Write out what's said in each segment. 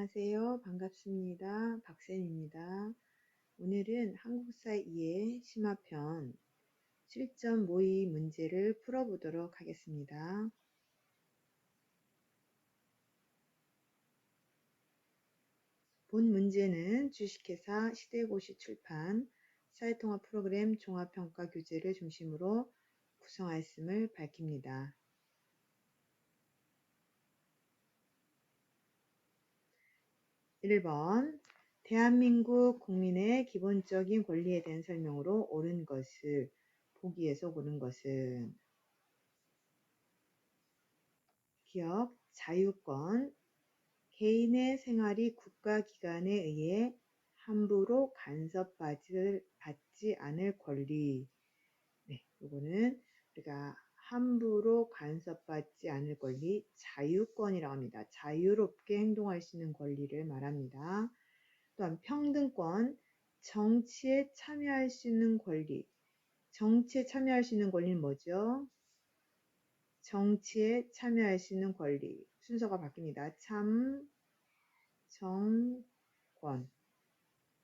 안녕하세요. 반갑습니다. 박쌤입니다. 오늘은 한국사 2의 심화편 실전 모의 문제를 풀어보도록 하겠습니다. 본 문제는 주식회사 시대고시 출판 사회통합 프로그램 종합평가 교재를 중심으로 구성하였음을 밝힙니다. 1번 대한민국 국민의 기본적인 권리에 대한 설명으로 옳은 것을 보기에서 옳은 것은? 기업 자유권 개인의 생활이 국가기관에 의해 함부로 간섭받지 않을 권리. 네, 이거는 우리가 함부로 간섭받지 않을 권리, 자유권이라고 합니다. 자유롭게 행동할 수 있는 권리를 말합니다. 또한 평등권, 정치에 참여할 수 있는 권리. 정치에 참여할 수 있는 권리는 뭐죠? 정치에 참여할 수 있는 권리. 순서가 바뀝니다. 참, 정, 권.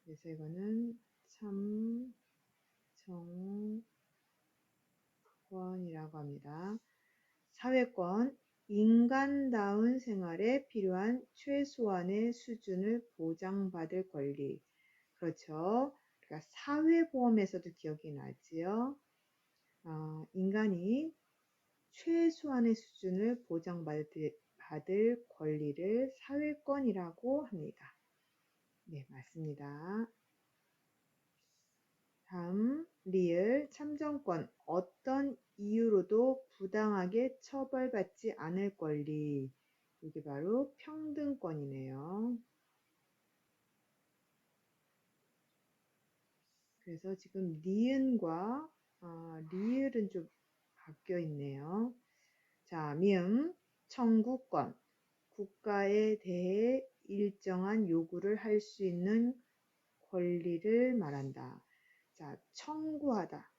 그래서 이거는 참, 정, 권이라고 합니다. 사회권, 인간다운 생활에 필요한 최소한의 수준을 보장받을 권리. 그렇죠. 그러니까 사회보험에서도 기억이 나지요. 어, 인간이 최소한의 수준을 보장받을 받을 권리를 사회권이라고 합니다. 네, 맞습니다. 다음 리을 참정권 어떤 이유로도 부당하게 처벌받지 않을 권리 이게 바로 평등권이네요. 그래서 지금 니은과 아, 리을은 좀 바뀌어 있네요. 자, 미음 청구권 국가에 대해 일정한 요구를 할 수 있는 권리를 말한다. 자, 청구하다.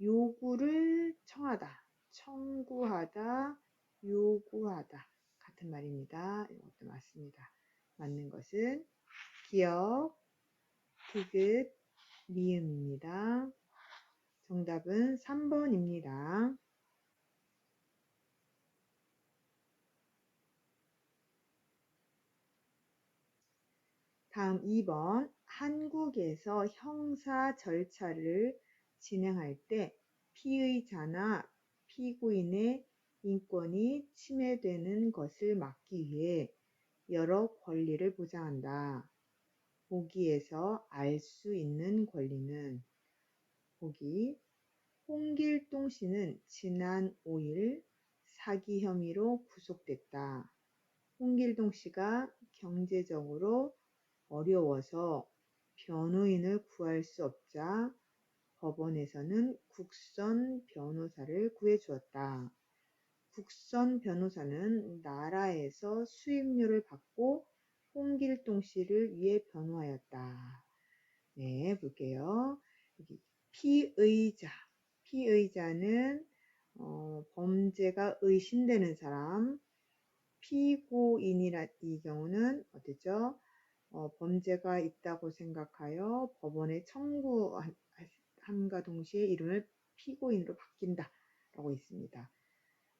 요구를 청하다. 청구하다. 요구하다. 같은 말입니다. 이것도 맞습니다. 맞는 것은 기억, 디귿, 미음입니다. 정답은 3번입니다. 다음 2번 한국에서 형사 절차를 진행할 때 피의자나 피고인의 인권이 침해되는 것을 막기 위해 여러 권리를 보장한다. 보기에서 알 수 있는 권리는 보기 홍길동 씨는 지난 5일 사기 혐의로 구속됐다. 홍길동 씨가 경제적으로 어려워서 변호인을 구할 수 없자 법원에서는 국선 변호사를 구해주었다. 국선 변호사는 나라에서 수임료를 받고 홍길동 씨를 위해 변호하였다. 네, 볼게요. 여기 피의자. 피의자는 어, 범죄가 의심되는 사람. 피고인이라 이 경우는 어떻죠? 어, 범죄가 있다고 생각하여 법원에 청구 함과 동시에 이름을 피고인으로 바뀐다 라고 있습니다.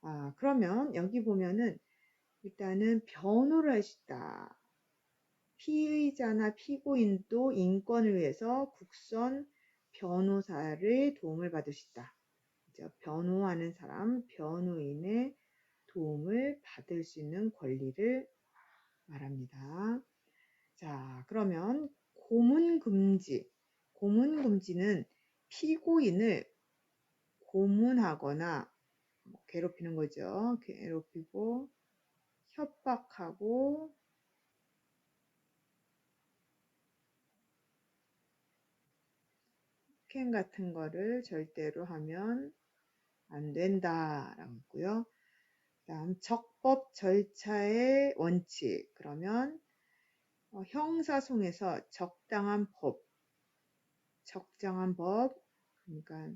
아, 그러면 여기 보면은 일단은 변호를 있다. 피의자나 피고인도 인권을 위해서 국선 변호사를 도움을 있다. 그죠? 변호하는 사람, 변호인의 도움을 받을 수 있는 권리를 말합니다. 자, 그러면 고문 금지. 고문 금지는 피고인을 고문하거나 뭐 괴롭히는 거죠. 괴롭히고 협박하고 폭행 같은 거를 절대로 하면 안 된다라고 있고요. 다음 적법 절차의 원칙. 그러면 어, 형사송에서 적당한 법, 적당한 법, 그러니까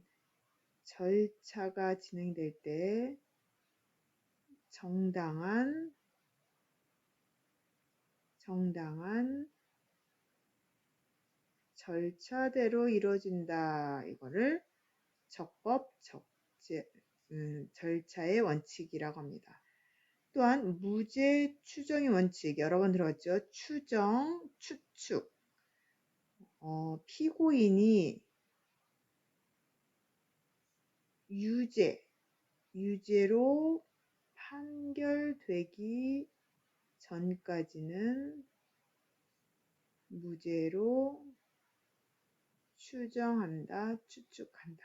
절차가 진행될 때 정당한 정당한 절차대로 이루어진다. 이거를 적법 적재 음, 절차의 원칙이라고 합니다. 또한 무죄 추정의 원칙 여러 번 들어봤죠. 추정, 추측. 어, 피고인이 유죄, 유죄로 판결되기 전까지는 무죄로 추정한다, 추측한다.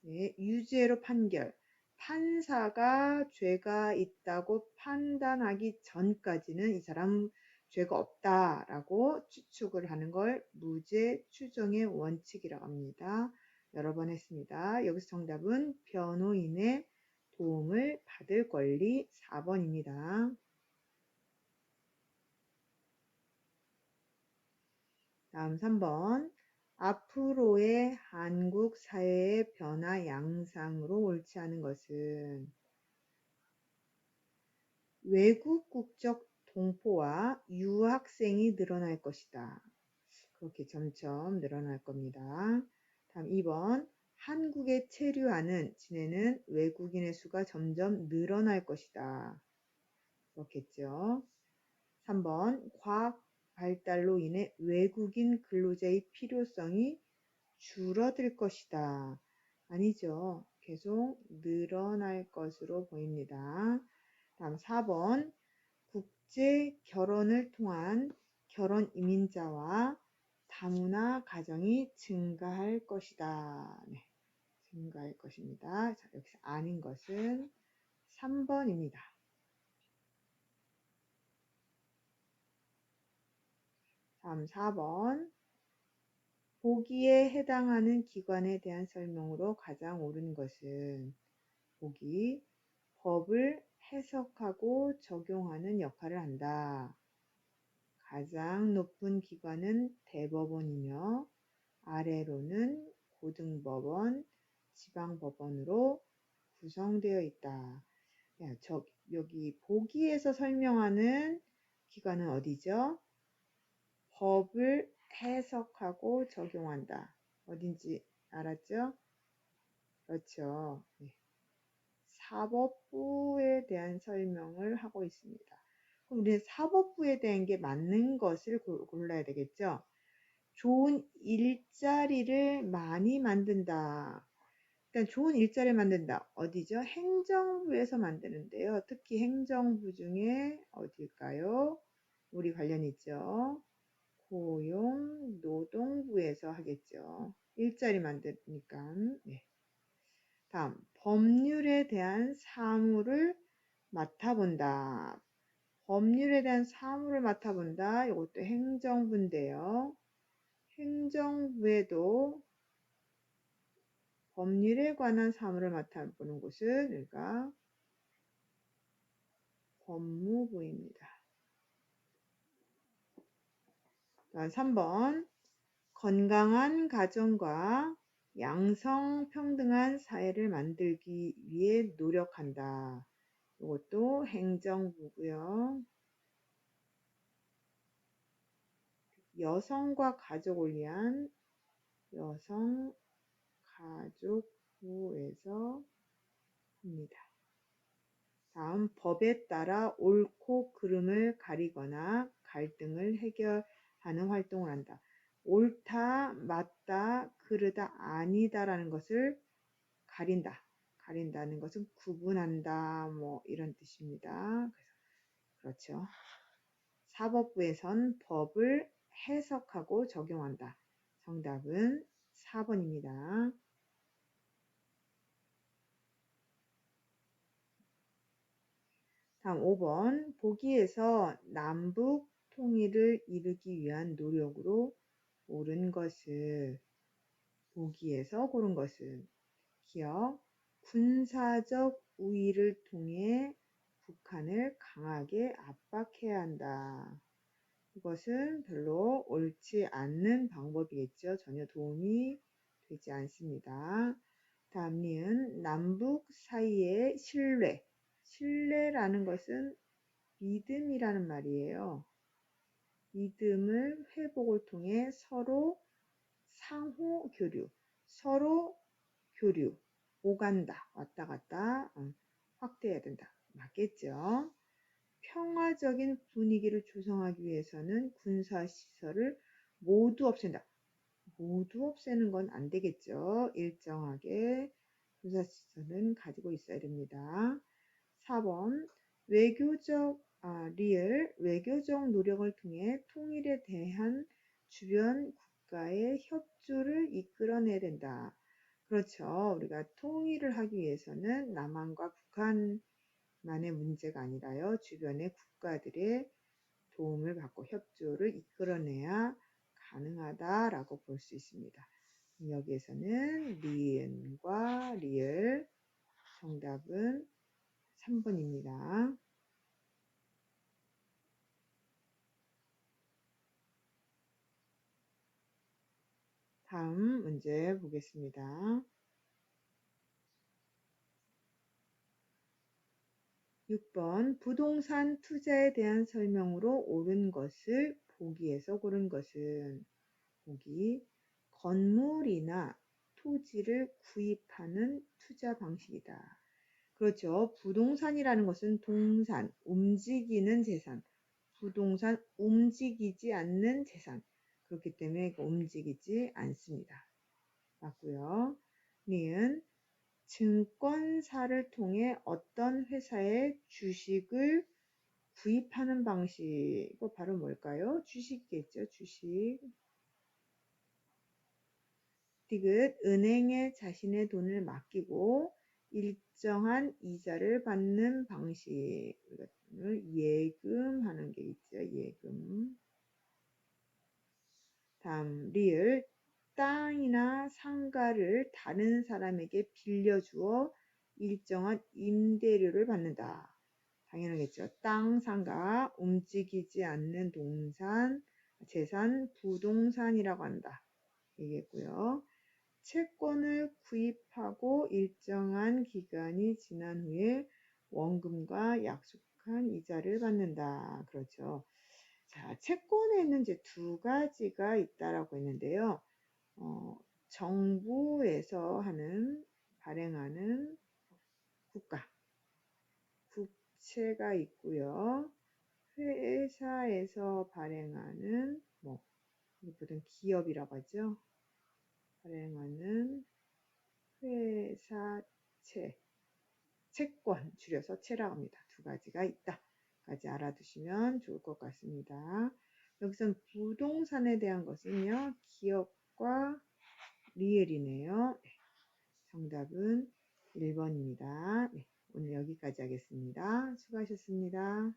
네, 유죄로 판결. 판사가 죄가 있다고 판단하기 전까지는 이 사람 죄가 없다라고 추측을 하는 걸 무죄 추정의 원칙이라고 합니다. 여러 번 했습니다. 여기서 정답은 변호인의 도움을 받을 권리 4번입니다. 다음 3번. 앞으로의 한국 사회의 변화 양상으로 옳지 않은 것은 외국 국적 동포와 유학생이 늘어날 것이다. 그렇게 점점 늘어날 겁니다. 다음 2번 한국에 체류하는 지내는 외국인의 수가 점점 늘어날 것이다. 그렇겠죠. 3번 과학 발달로 인해 외국인 근로자의 필요성이 줄어들 것이다. 아니죠. 계속 늘어날 것으로 보입니다. 다음 4번 국제 결혼을 통한 결혼 이민자와 다문화 가정이 증가할 것이다. 네, 증가할 것입니다. 자, 여기서 아닌 것은 3번입니다. 다음 4번 보기에 해당하는 기관에 대한 설명으로 가장 옳은 것은 보기 법을 해석하고 적용하는 역할을 한다. 가장 높은 기관은 대법원이며 아래로는 고등법원, 지방법원으로 구성되어 있다. 야, 저, 여기 보기에서 설명하는 기관은 어디죠? 법을 해석하고 적용한다. 어딘지 알았죠? 그렇죠. 네. 사법부에 대한 설명을 하고 있습니다. 우리는 사법부에 대한 게 맞는 것을 골라야 되겠죠? 좋은 일자리를 많이 만든다. 일단 좋은 일자리를 만든다. 어디죠? 행정부에서 만드는데요. 특히 행정부 중에 어딜까요? 우리 관련 있죠. 고용 노동부에서 하겠죠. 일자리 만드니까. 네. 다음 법률에 대한 사무를 맡아본다. 법률에 대한 사무를 맡아본다. 이것도 행정부인데요. 행정부에도 법률에 관한 사무를 맡아보는 곳은 그러니까 법무부입니다. 다음 3번 건강한 가정과 양성평등한 사회를 만들기 위해 노력한다. 이것도 행정부고요. 여성과 가족을 위한 여성 가족부에서 합니다. 다음 법에 따라 옳고 그름을 가리거나 갈등을 해결하는 활동을 한다. 옳다, 맞다, 그르다, 아니다라는 것을 가린다. 가린다는 것은 구분한다, 뭐 이런 뜻입니다. 그렇죠. 사법부에선 법을 해석하고 적용한다. 정답은 4번입니다. 다음 5번 보기에서 남북 통일을 이루기 위한 노력으로 옳은 것을 보기에서 고른 것은 기억 군사적 우위를 통해 북한을 강하게 압박해야 한다. 이것은 별로 옳지 않는 방법이겠죠. 전혀 도움이 되지 않습니다. 다음 리은 남북 사이의 신뢰. 신뢰라는 것은 믿음이라는 말이에요. 믿음을 회복을 통해 서로 상호 교류, 서로 교류, 오간다, 왔다 갔다 어, 확대해야 된다. 맞겠죠? 평화적인 분위기를 조성하기 위해서는 군사시설을 모두 없앤다. 모두 없애는 건 안 되겠죠. 일정하게 군사시설은 가지고 있어야 됩니다. 4번 외교적 아, 리얼 외교적 노력을 통해 통일에 대한 주변 국가의 협조를 이끌어내야 된다. 그렇죠. 우리가 통일을 하기 위해서는 남한과 북한만의 문제가 아니라요. 주변의 국가들의 도움을 받고 협조를 이끌어내야 가능하다라고 볼 수 있습니다. 여기에서는 리은과 리을 정답은 3번입니다. 다음 문제 보겠습니다. 6번 부동산 투자에 대한 설명으로 옳은 것을 보기에서 고른 것은 보기 건물이나 토지를 구입하는 투자 방식이다. 그렇죠. 부동산이라는 것은 동산, 움직이는 재산, 부동산 움직이지 않는 재산. 그렇기 때문에 움직이지 않습니다. 맞고요. 니은 증권사를 통해 어떤 회사의 주식을 구입하는 방식. 이거 바로 뭘까요? 주식겠죠. 주식. 디귿 은행에 자신의 돈을 맡기고 일정한 이자를 받는 방식. 이것을 예금하는 게 있죠. 예금. 다음 리을 땅이나 상가를 다른 사람에게 빌려주어 일정한 임대료를 받는다. 당연하겠죠. 땅, 상가, 움직이지 않는 동산, 재산, 부동산이라고 한다. 얘기했고요. 채권을 구입하고 일정한 기간이 지난 후에 원금과 약속한 이자를 받는다. 그렇죠. 자, 채권에는 이제 두 가지가 있다라고 했는데요. 어, 정부에서 하는 발행하는 국가 국채가 있고요. 회사에서 발행하는 뭐 보통 기업이라고 하죠. 발행하는 회사채 채권 줄여서 채라고 합니다. 두 가지가 있다. 까지 알아두시면 좋을 것 같습니다. 여기선 부동산에 대한 것은요. 기업과 리을이네요. 네, 정답은 1번입니다. 네, 오늘 여기까지 하겠습니다. 수고하셨습니다.